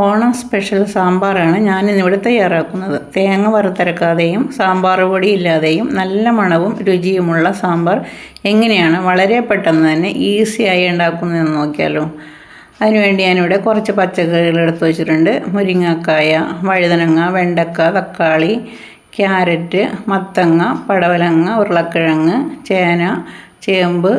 Onam special സാമ്പാറാണ് ഞാനിന്നിവിടെ തയ്യാറാക്കുന്നത്. തേങ്ങ വറുത്തരക്കാതെയും സാമ്പാർ പൊടി ഇല്ലാതെയും നല്ല മണവും രുചിയുമുള്ള സാമ്പാർ എങ്ങനെയാണ്? വളരെ പെട്ടെന്ന് തന്നെ ഈസിയായി ഉണ്ടാക്കുന്നതെന്ന് നോക്കിയാലോ. അതിനുവേണ്ടി ഞാനിവിടെ കുറച്ച് പച്ചക്കറികൾ എടുത്തു വെച്ചിട്ടുണ്ട്. മുരിങ്ങക്കായ വഴുതനങ്ങ വെണ്ടക്ക തക്കാളി ക്യാരറ്റ് മത്തങ്ങ പടവലങ്ങ ഉരുളക്കിഴങ്ങ് ചേന ചേമ്പ്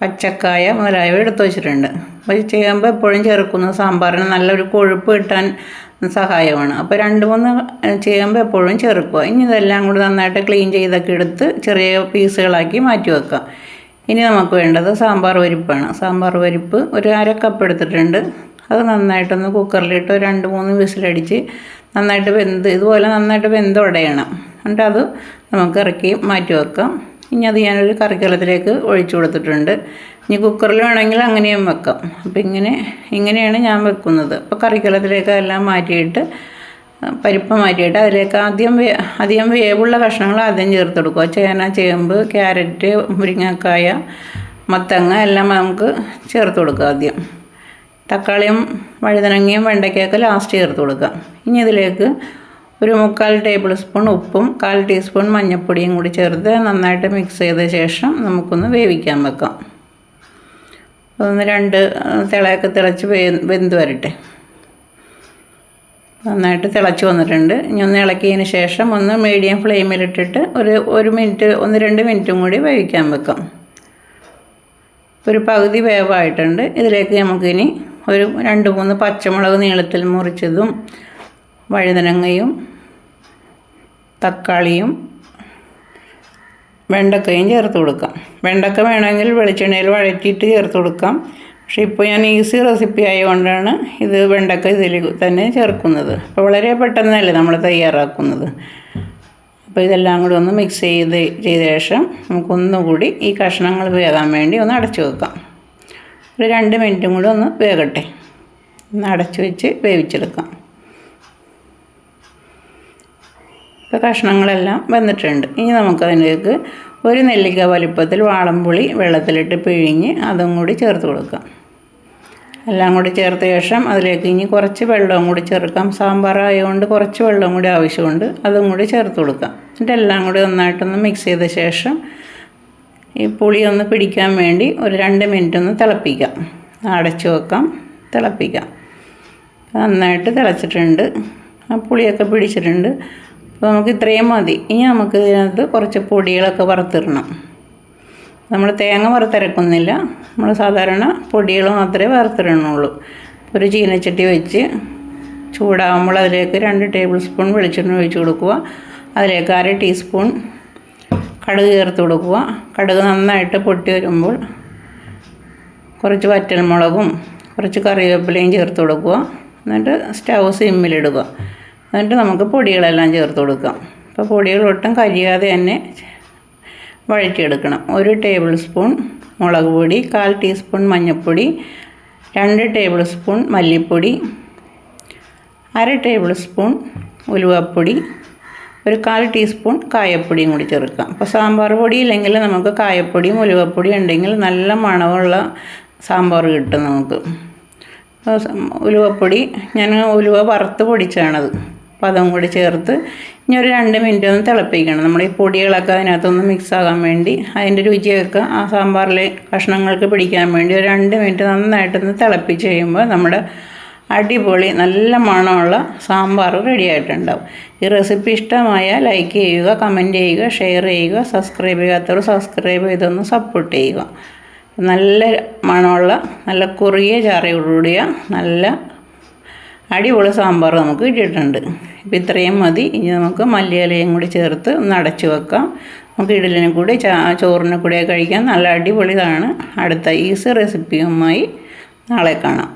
പച്ചക്കായ മുതലായവ എടുത്തു വെച്ചിട്ടുണ്ട്. അപ്പോൾ ചെയ്യുമ്പോൾ എപ്പോഴും ചേർക്കുന്ന സാമ്പാറിന് നല്ലൊരു കൊഴുപ്പ് കിട്ടാൻ സഹായമാണ്. അപ്പോൾ രണ്ട് മൂന്ന് ചെയ്യുമ്പോൾ എപ്പോഴും ചേർക്കുക. ഇനി ഇതെല്ലാം കൂടി നന്നായിട്ട് ക്ലീൻ ചെയ്തൊക്കെ എടുത്ത് ചെറിയ പീസുകളാക്കി മാറ്റി വെക്കാം ഇനി നമുക്ക് വേണ്ടത് സാമ്പാർ പരിപ്പാണ് സാമ്പാർ പരിപ്പ് ഒരു അര കപ്പ് എടുത്തിട്ടുണ്ട്. അത് നന്നായിട്ടൊന്ന് കുക്കറിലിട്ട് രണ്ട് മൂന്ന് വിസിലടിച്ച് നന്നായിട്ട് വെന്ത് ഇതുപോലെ നന്നായിട്ട് വെന്തുടയണം എന്നിട്ട് അത് നമുക്ക് ഇറക്കി മാറ്റി വെക്കാം. ഇനി അത് ഞാനൊരു കറിക്കലത്തിലേക്ക് ഒഴിച്ചു കൊടുത്തിട്ടുണ്ട്. ഇനി കുക്കറിൽ വേണമെങ്കിൽ അങ്ങനെയും വെക്കാം. അപ്പോൾ ഇങ്ങനെ ഇങ്ങനെയാണ് ഞാൻ വെക്കുന്നത്. അപ്പോൾ കറിക്കലത്തിലേക്ക് എല്ലാം മാറ്റിയിട്ട് പരിപ്പ് മാറ്റിയിട്ട് അതിലേക്ക് ആദ്യം വേ അധികം വേവുള്ള കഷ്ണങ്ങൾ ആദ്യം ചേർത്ത് കൊടുക്കുക ചേന ചേമ്പ് ക്യാരറ്റ് മുരിങ്ങക്കായ മത്തങ്ങ എല്ലാം നമുക്ക് ചേർത്ത് കൊടുക്കുക ആദ്യം. തക്കാളിയും വഴുതനങ്ങയും വെണ്ടയ്ക്കൊക്കെ ലാസ്റ്റ് ചേർത്ത് കൊടുക്കുക. ഇനി ഇതിലേക്ക് ഒരു മുക്കാൽ ടേബിൾ സ്പൂൺ ഉപ്പും കാൽ ടീസ്പൂൺ മഞ്ഞൾപ്പൊടിയും കൂടി ചേർത്ത് നന്നായിട്ട് മിക്സ് ചെയ്ത ശേഷം നമുക്കൊന്ന് വേവിക്കാൻ വെക്കാം. അതൊന്ന് രണ്ട് തിളയൊക്കെ തിളച്ച് വേ വെന്ത് വരട്ടെ. നന്നായിട്ട് തിളച്ച് വന്നിട്ടുണ്ട്. ഇനി ഒന്ന് ഇളക്കിയതിന് ശേഷം ഒന്ന് മീഡിയം ഫ്ലെയിമിലിട്ടിട്ട് ഒരു ഒരു മിനിറ്റ് ഒന്ന് രണ്ട് മിനിറ്റും കൂടി വേവിക്കാൻ വെക്കാം. ഒരു പകുതി വേവായിട്ടുണ്ട്. ഇതിലേക്ക് നമുക്കിനി ഒരു രണ്ട് മൂന്ന് പച്ചമുളക് നീളത്തിൽ മുറിച്ചതും വഴുതനങ്ങയും തക്കാളിയും വെണ്ടക്കയും ചേർത്ത് കൊടുക്കാം. വെണ്ടക്ക വേണമെങ്കിൽ വെളിച്ചെണ്ണയിൽ വഴറ്റിയിട്ട് ചേർത്ത് കൊടുക്കാം. പക്ഷേ ഇപ്പോൾ ഞാൻ ഈസി റെസിപ്പി ആയതുകൊണ്ടാണ് ഇത് വെണ്ടക്ക ഇതിൽ തന്നെ ചേർക്കുന്നത്. അപ്പോൾ വളരെ പെട്ടെന്നല്ലേ നമ്മൾ തയ്യാറാക്കുന്നത്. അപ്പോൾ ഇതെല്ലാം കൂടി ഒന്ന് മിക്സ് ചെയ്ത് ചെയ്ത ശേഷം നമുക്കൊന്നുകൂടി ഈ കഷ്ണങ്ങൾ വേകാൻ വേണ്ടി ഒന്ന് അടച്ചു വെക്കാം. ഒരു രണ്ട് മിനിറ്റും കൂടി ഒന്ന് വേകട്ടെ. ഒന്ന് അടച്ചു വെച്ച് വേവിച്ചെടുക്കാം. ഇപ്പോൾ കഷ്ണങ്ങളെല്ലാം വന്നിട്ടുണ്ട്. ഇനി നമുക്കതിലേക്ക് ഒരു നെല്ലിക്ക വലിപ്പത്തിൽ വാളംപുളി വെള്ളത്തിലിട്ട് പിഴിഞ്ഞ് അതും കൂടി ചേർത്ത് കൊടുക്കാം. എല്ലാം കൂടി ചേർത്ത ശേഷം അതിലേക്ക് ഇനി കുറച്ച് വെള്ളവും കൂടി ചേർക്കാം. സാമ്പാർ ആയതുകൊണ്ട് കുറച്ച് വെള്ളവും കൂടി ആവശ്യമുണ്ട്. അതും കൂടി ചേർത്ത് കൊടുക്കാം. എന്നിട്ട് എല്ലാം കൂടി നന്നായിട്ടൊന്ന് മിക്സ് ചെയ്ത ശേഷം ഈ പുളി ഒന്ന് പിടിക്കാൻ വേണ്ടി ഒരു രണ്ട് മിനിറ്റ് ഒന്ന് തിളപ്പിക്കാം. അടച്ചു വെക്കാം. തിളപ്പിക്കാം. നന്നായിട്ട് തിളച്ചിട്ടുണ്ട്. ആ പുളിയൊക്കെ പിടിച്ചിട്ടുണ്ട്. അപ്പോൾ നമുക്ക് ഇത്രയും മതി. ഇനി നമുക്ക് ഇതിനകത്ത് കുറച്ച് പൊടികളൊക്കെ വറുത്തിടണം. നമ്മൾ തേങ്ങ വറുത്തരക്കുന്നില്ല. നമ്മൾ സാധാരണ പൊടികൾ മാത്രമേ വറുത്തിടണുള്ളൂ. ഒരു ചീനച്ചട്ടി വെച്ച് ചൂടാകുമ്പോൾ അതിലേക്ക് രണ്ട് ടേബിൾ സ്പൂൺ വെളിച്ചെണ്ണ ഒഴിച്ച് കൊടുക്കുക. അതിലേക്ക് അര ടീസ്പൂൺ കടുക് ചേർത്ത് കൊടുക്കുക. കടുക് നന്നായിട്ട് പൊട്ടി വരുമ്പോൾ കുറച്ച് വറ്റൽമുളകും കുറച്ച് കറിവേപ്പിലയും ചേർത്ത് കൊടുക്കുക. എന്നിട്ട് സ്റ്റൗ സിമ്മിലിടുക. എന്നിട്ട് നമുക്ക് പൊടികളെല്ലാം ചേർത്ത് കൊടുക്കാം. അപ്പോൾ പൊടികൾ ഒട്ടും കരിയാതെ തന്നെ വഴറ്റിയെടുക്കണം. ഒരു ടേബിൾ സ്പൂൺ മുളക് പൊടി കാൽ ടീസ്പൂൺ മഞ്ഞൾപ്പൊടി രണ്ട് ടേബിൾ സ്പൂൺ മല്ലിപ്പൊടി അര ടേബിൾ സ്പൂൺ ഉലുവപ്പൊടി ഒരു കാൽ ടീസ്പൂൺ കായപ്പൊടിയും കൂടി ചേർക്കാം. അപ്പോൾ സാമ്പാർ പൊടി ഇല്ലെങ്കിൽ നമുക്ക് കായപ്പൊടിയും ഉലുവപ്പൊടിയും ഉണ്ടെങ്കിൽ നല്ല മണമുള്ള സാമ്പാർ കിട്ടും നമുക്ക്. ഉലുവപ്പൊടി ഞാൻ ഉലുവ വറുത്ത് പൊടിച്ചാണത്. അതും കൂടി ചേർത്ത് ഇനി ഒരു രണ്ട് മിനിറ്റ് ഒന്ന് തിളപ്പിക്കണം. നമ്മൾ ഈ പൊടികളൊക്കെ അതിനകത്തൊന്ന് മിക്സ് ആകാൻ വേണ്ടി അതിന്റെ രുചിയൊക്കെ ആ സാമ്പാറിലെ കഷ്ണങ്ങൾക്ക് പിടിക്കാൻ വേണ്ടി ഒരു രണ്ട് മിനിറ്റ് നന്നായിട്ടൊന്ന് തിളപ്പിച്ച് കഴിയുമ്പോൾ നമ്മുടെ അടിപൊളി നല്ല മണമുള്ള സാമ്പാർ റെഡി ആയിട്ടുണ്ടാവും. ഈ റെസിപ്പി ഇഷ്ടമായ ലൈക്ക് ചെയ്യുക കമന്റ് ചെയ്യുക ഷെയർ ചെയ്യുക സബ്സ്ക്രൈബ് ചെയ്യാത്തവർ സബ്സ്ക്രൈബ് ചെയ്തൊന്ന് സപ്പോർട്ട് ചെയ്യുക. നല്ല മണമുള്ള നല്ല കുറിയ ചാറയോടുകൂടിയ നല്ല അടിപൊളി സാമ്പാർ നമുക്ക് കിട്ടിയിട്ടുണ്ട്. ഇപ്പം ഇത്രയും മതി. ഇനി നമുക്ക് മല്ലിയിലയും കൂടി ചേർത്ത് ഒന്ന് അടച്ചു വെക്കാം. നമുക്ക് ഇഡലിനെ കൂടി ചോറിനെ കൂടി കഴിക്കാം നല്ല അടിപൊളിതാണ്. അടുത്ത ഈസി റെസിപ്പിയുമായി നാളെ കാണാം.